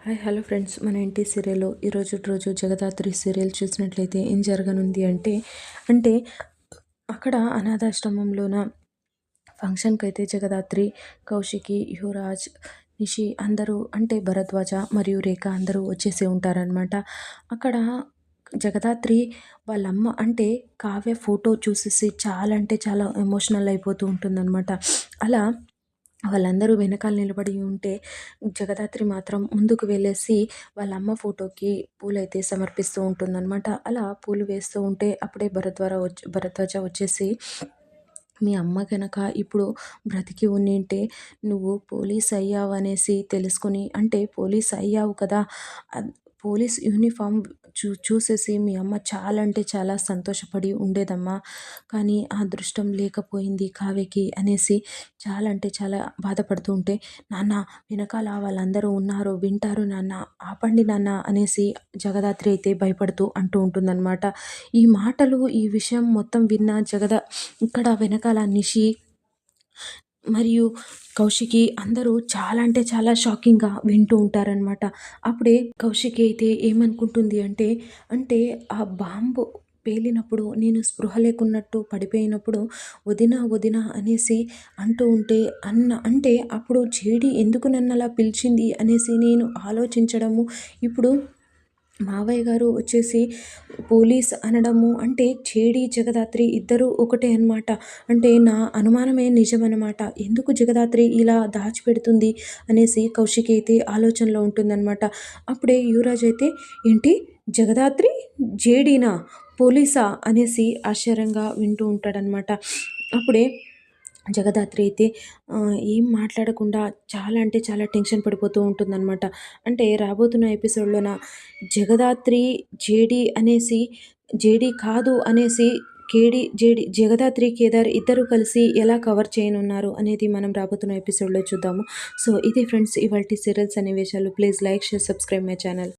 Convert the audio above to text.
Hi hello friends. మన ఇంటి serial ఈరోజు రోజు జగదాత్రి సీరియల్ చూసినట్లయితే ఏం జరగనుంది అంటే అంటే అక్కడ అనాథాశ్రమంలోన ఫంక్షన్కి అయితే జగదాత్రి కౌశికి యువరాజ్ నిషి అందరూ అంటే భరద్వాజ మరియు రేఖ అందరూ వచ్చేసి ఉంటారనమాట అక్కడ జగదాత్రి వాళ్ళమ్మ అంటే కావ్య ఫోటో చూసేసి చాలా అంటే చాలా ఎమోషనల్ అయిపోతూ ఉంటుందన్నమాట. అలా వాళ్ళందరూ వెనకాల నిలబడి ఉంటే జగదాత్రి మాత్రం ముందుకు వెళ్ళేసి వాళ్ళ అమ్మ ఫోటోకి పూలైతే సమర్పిస్తూ ఉంటుందన్నమాట. అలా పూలు వేస్తూ ఉంటే అప్పుడే భరద్వార వచ్చి భరద్వాజ వచ్చేసి మీ అమ్మ కనుక ఇప్పుడు బ్రతికి ఉన్నింటే నువ్వు పోలీస్ అయ్యావు అనేసి తెలుసుకొని అంటే పోలీస్ అయ్యావు కదా పోలీస్ యూనిఫామ్ చూ చూసేసి మీ అమ్మ చాలా అంటే చాలా సంతోషపడి ఉండేదమ్మా. కానీ ఆ అదృష్టం లేకపోయింది కావ్యకి అనేసి చాలా అంటే చాలా బాధపడుతూ ఉంటే నాన్న వెనకాల వాళ్ళందరూ ఉన్నారు వింటారు నాన్న ఆపండి నాన్న అనేసి జగదాత్రి అయితే భయపడుతూ అంటూ ఉంటుందన్నమాట. ఈ మాటలు ఈ విషయం మొత్తం విన్న జగద ఇక్కడ వెనకాల నిషి మరియు కౌశికి అందరూ చాలా అంటే చాలా షాకింగ్గా వింటూ ఉంటారనమాట అప్పుడే కౌశికి అయితే ఏమనుకుంటుంది అంటే అంటే ఆ బాంబు పేలినప్పుడు నేను స్పృహ లేకున్నట్టు పడిపోయినప్పుడు వదిన వదిన అనేసి అంటూ ఉంటే అన్న అంటే అప్పుడు జేడి ఎందుకు నన్ను అలా పిలిచింది అనేసి నేను ఆలోచించడము ఇప్పుడు మావయ్య గారు వచ్చేసి పోలీస్ అనడము అంటే చేడి జగదాత్రి ఇద్దరు ఒకటే అనమాట అంటే నా అనుమానమే నిజమనమాట ఎందుకు జగదాత్రి ఇలా దాచిపెడుతుంది అనేసి కౌశికి అయితే ఆలోచనలో ఉంటుందన్నమాట. అప్పుడే యువరాజ్ అయితే ఏంటి? జగదాత్రి జేడీనా? పోలీసా? అనేసి ఆశ్చర్యంగా వింటూ ఉంటాడనమాట అప్పుడే జగదాత్రి అయితే ఏం మాట్లాడకుండా చాలా అంటే చాలా టెన్షన్ పడిపోతూ ఉంటుందన్నమాట. అంటే రాబోతున్న ఎపిసోడ్లోన జగదాత్రి జేడి అనేసి జేడి కాదు అనేసి కేడి జేడి జగదాత్రి కేదార్ ఇద్దరు కలిసి ఎలా కవర్ చేయనున్నారు అనేది మనం రాబోతున్న ఎపిసోడ్లో చూద్దాము. సో ఇది ఫ్రెండ్స్ ఇవాళ సీరియల్స్ అనే విషయాలు please like share subscribe my channel.